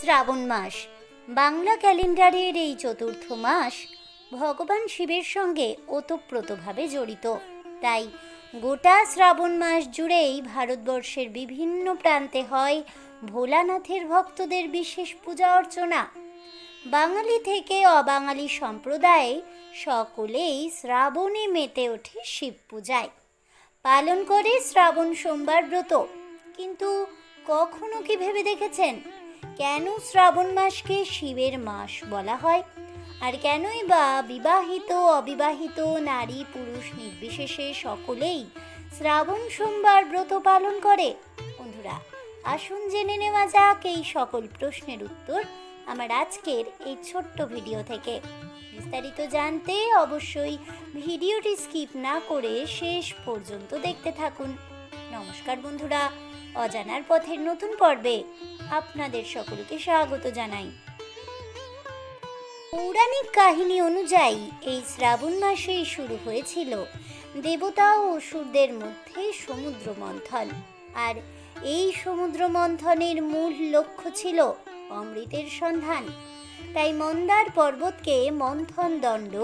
শ্রাবণ মাস। বাংলা ক্যালেন্ডারের এই চতুর্থ মাস ভগবান শিবের সঙ্গে ওতপ্রোতভাবে জড়িত। তাই গোটা শ্রাবণ মাস জুড়েই ভারতবর্ষের বিভিন্ন প্রান্তে হয় ভোলানাথের ভক্তদের বিশেষ পূজা অর্চনা। বাঙালি থেকে অবাঙালি সম্প্রদায়ে সকলেই শ্রাবণে মেতে ওঠে শিব পূজায়। পালন করে শ্রাবণ সোমবার ব্রত। কিন্তু কখনো কি ভেবে দেখেছেন? কেন শ্রাবণ মাসকে শিবের মাস বলা হয়? আর কেনই বা বিবাহিত, অবিবাহিত, নারী, পুরুষ নির্বিশেষে সকলেই শ্রাবণ সোমবার ব্রত পালন করে? বন্ধুরা, আসুন জেনে নেওয়া যাক এই সকল প্রশ্নের উত্তর আমার আজকের এই ছোট্ট ভিডিও থেকে। বিস্তারিত জানতে অবশ্যই ভিডিওটি স্কিপ না করে শেষ পর্যন্ত দেখতে থাকুন। নমস্কার বন্ধুরা। অজানার পথের নতুন পর্বে আপনাদের সকলকে স্বাগত জানাই। পৌরাণিক কাহিনী অনুযায়ী এই শ্রাবণ মাসেই শুরু হয়েছিল দেবতা ও অসুরদের মধ্যে সমুদ্র মন্থন। আর এই সমুদ্র মন্থনের মূল লক্ষ্য ছিল অমৃতের সন্ধান। তাই মন্দার পর্বতকে মন্থন দণ্ড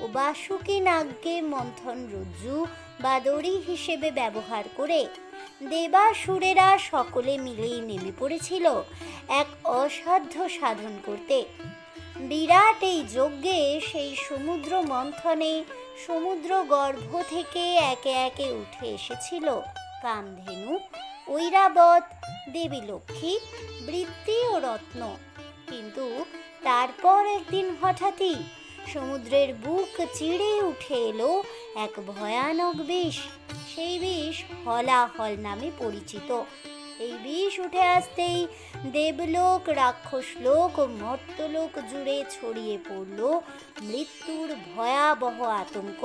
ও বাসুকি নাগকে মন্থন রজ্জু বা দড়ি হিসেবে ব্যবহার করে দেবাসুরেরা সকলে মিলেই নেমে পড়েছিল এক অসাধ্য সাধন করতে। বিরাট এই যজ্ঞে সেই সমুদ্র মন্থনে সমুদ্র গর্ভ থেকে একে একে উঠে এসেছিল কামধেনু, ঐরাবত দেবী লক্ষ্মী বৃত্তি ও রত্ন। কিন্তু তারপর একদিন হঠাৎই সমুদ্রের বুক চিড়ে উঠে এলো এক ভয়ানক বিষ। সেই বিষ হলাহল নামে পরিচিত। এই বিষ উঠে আসতেই দেবলোক রাক্ষসলোক ও মর্তলোক জুড়ে ছড়িয়ে পড়ল মৃত্যুর ভয়াবহ আতঙ্ক।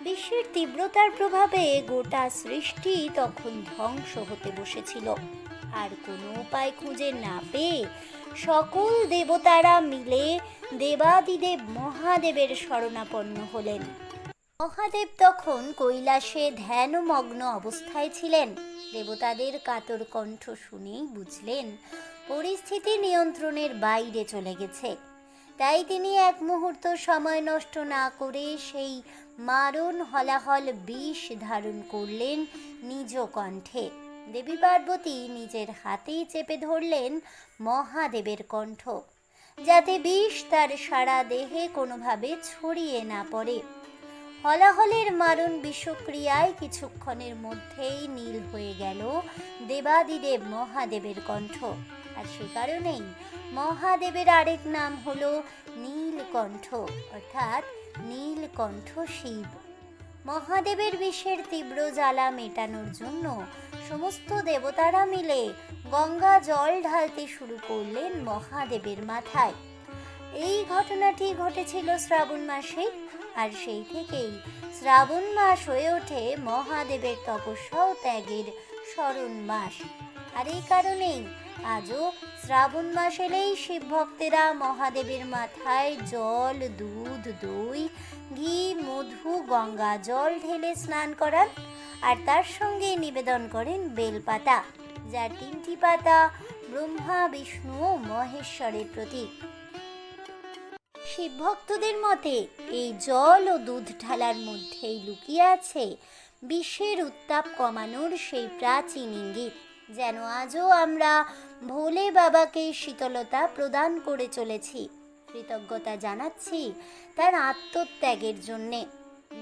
বিশ্বের তীব্রতার প্রভাবে গোটা সৃষ্টি তখন ধ্বংস হতে বসেছিল। আর কোনো উপায় খুঁজে না পেয়ে সকল দেবতারা মিলে দেবাদিদেব মহাদেবের শরণাপন্ন হলেন। মহাদেব তখন কৈলাসে ধ্যানমগ্ন অবস্থায় ছিলেন। দেবতাদের কাতর কণ্ঠ শুনেই বুঝলেন, পরিস্থিতি নিয়ন্ত্রণের বাইরে চলে গেছে। তাই তিনি এক মুহূর্ত সময় নষ্ট না করে সেই মারণ হলাহল বিষ ধারণ করলেন নিজ কণ্ঠে। দেবী পার্বতী নিজের হাতেই চেপে ধরলেন মহাদেবের কণ্ঠ, যাতে বিষ তার সারা দেহে কোনোভাবে ছড়িয়ে না পড়ে। হলাহলের মারণ বিষক্রিয়ায় কিছুক্ষণের মধ্যেই নীল হয়ে গেল দেবাদিদেব মহাদেবের কণ্ঠ। আর সে কারণেই মহাদেবের আরেক নাম হলো নীলকণ্ঠ, অর্থাৎ নীলকণ্ঠ শিব। মহাদেবের বিষের তীব্র জ্বালা মেটানোর জন্য সমস্ত দেবতারা মিলে গঙ্গা জল ঢালতে শুরু করলেন মহাদেবের মাথায়। এই ঘটনাটি ঘটেছিল শ্রাবণ মাসে আর সেই থেকেই শ্রাবণ মাস হয়ে ওঠে মহাদেবের তপস্যা ও ত্যাগের স্মরণ মাস। আর এই কারণেই আজও শ্রাবণ মাস এলেই শিব ভক্তেরা মহাদেবের মাথায় জল, দুধ, দই, ঘি, মধু, গঙ্গা জল ঢেলে স্নান করান আর তার সঙ্গে নিবেদন করেন বেলপাতা, যার তিনটি পাতা ব্রহ্মা, বিষ্ণু ও মহেশ্বরের প্রতীক। শিব ভক্তদের মতে এই জল ও দুধ ঢালার মধ্যেই লুকিয়ে আছে বিশ্বের উত্তাপ কমানোর সেই প্রাচীন ইঙ্গিত। যেন আজও আমরা ভোলে বাবাকে শীতলতা প্রদান করে চলেছি। কৃতজ্ঞতা জানাচ্ছি তার আত্মত্যাগের জন্যে।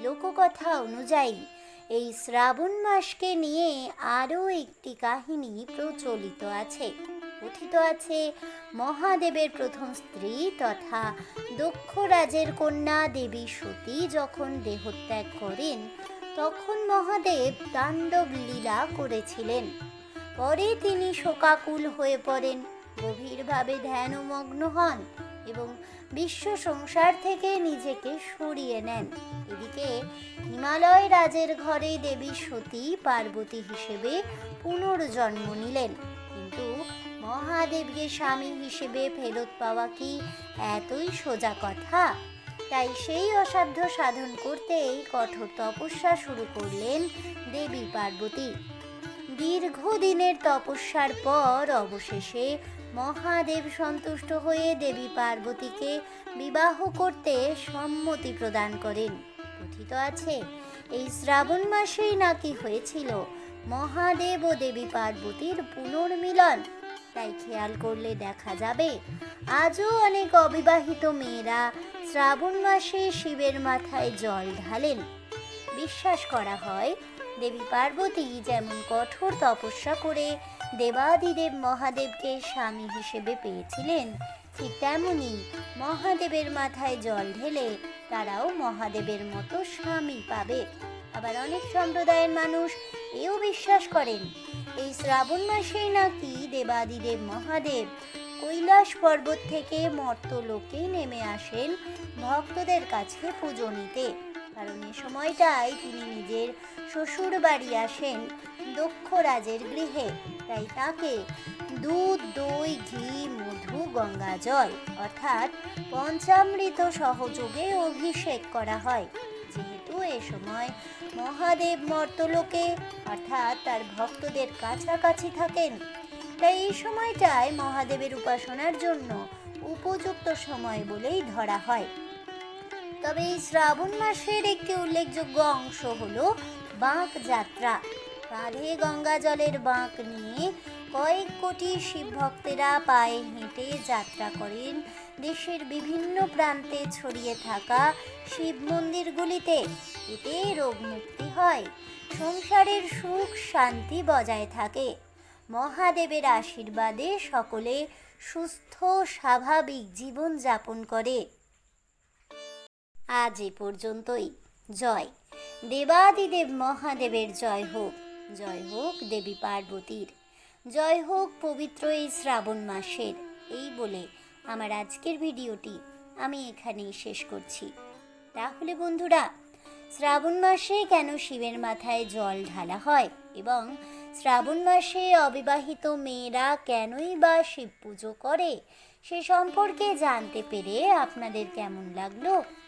লোককথা অনুযায়ী, এই শ্রাবণ মাসকে নিয়ে আরও একটি কাহিনী প্রচলিত আছে। কথিত আছে, মহাদেবের প্রথম স্ত্রী তথা দক্ষ রাজের কন্যা দেবী সতী যখন দেহত্যাগ করেন, তখন মহাদেব তাণ্ডব লীলা করেছিলেন। পরে তিনি শোকাকুল হয়ে পড়েন। গভীরভাবে ধ্যানমগ্ন হন এবং বিশ্ব সংসার থেকে নিজেকে সরিয়ে নেন। এদিকে হিমালয় রাজের ঘরে দেবী সতী পার্বতী হিসেবে পুনর্জন্ম নিলেন। কিন্তু মহাদেবকে স্বামী হিসেবে ফেরত পাওয়া কি এতই সোজা কথা? তাই সেই অসাধ্য সাধন করতেই কঠোর তপস্যা শুরু করলেন দেবী পার্বতী। দীর্ঘদিনের তপস্যার পর অবশেষে মহাদেব সন্তুষ্ট হয়ে দেবী পার্বতীকে বিবাহ করতে সম্মতি প্রদান করেন। কথিত আছে, এই শ্রাবণ মাসেই নাকি হয়েছিল মহাদেব ও দেবী পার্বতীর পুনর্মিলন। তাই খেয়াল করলে দেখা যাবে, আজও অনেক অবিবাহিত মেয়েরা শ্রাবণ মাসে শিবের মাথায় জল ঢালেন। বিশ্বাস করা হয় দেবী পার্বতী যেমন কঠোর তপস্যা করে দেবাদিদেব মহাদেবকে স্বামী হিসেবে পেয়েছিলেন, ঠিক তেমনি মহাদেবের মাথায় জল ঢেলে তারাও মহাদেবের মতো স্বামী পাবে। আবার অনেক সম্প্রদায়ের মানুষ এও বিশ্বাস করেন, এই শ্রাবণ মাসেই নাকি দেবাদিদেব মহাদেব কৈলাস পর্বত থেকে মর্তলোকে নেমে আসেন ভক্তদের কাছে পুজো নিতে। কারণ এ সময়টায় তিনি নিজের শ্বশুর বাড়ি আসেন দক্ষরাজের গৃহে। তাই তাকে দুধ, দই, ঘি, মধু, গঙ্গা জল অর্থাৎ পঞ্চামৃত সহযোগে অভিষেক করা হয়। যেহেতু এ সময় মহাদেব মর্তলোকে অর্থাৎ তার ভক্তদের কাছাকাছি থাকেন, তাই এই সময়টায় মহাদেবের উপাসনার জন্য উপযুক্ত সময় বলেই ধরা হয়। তবে এই শ্রাবণ মাসের একটি উল্লেখযোগ্য অংশ হলো বাঁক যাত্রা। কাঁধে গঙ্গা জলের বাঁক নিয়ে কয়েক কোটি শিব ভক্তেরা পায়ে হেঁটে যাত্রা করেন। দেশের বিভিন্ন প্রান্তে ছড়িয়ে থাকা শিব মন্দিরগুলিতে এতে রোগ মুক্তি হয়। সংসারের সুখ শান্তি বজায় থাকে। মহাদেবের আশীর্বাদে সকলে সুস্থ, স্বাভাবিক জীবন যাপন করে। আজ এ পর্যন্তই। জয়। দেবাদিদেব মহাদেবের জয় হোক। জয় হোক দেবী পার্বতীর। জয় হোক পবিত্র এই শ্রাবণ মাসের। এই বলে আমার আজকের ভিডিওটি আমি এখানেই শেষ করছি। তাহলে বন্ধুরা, শ্রাবণ মাসে কেন শিবের মাথায় জল ঢালা হয় এবং শ্রাবণ মাসে অবিবাহিত মেয়েরা কেনই বা শিব পুজো করে সে সম্পর্কে জানতে পেরে আপনাদের কেমন লাগল?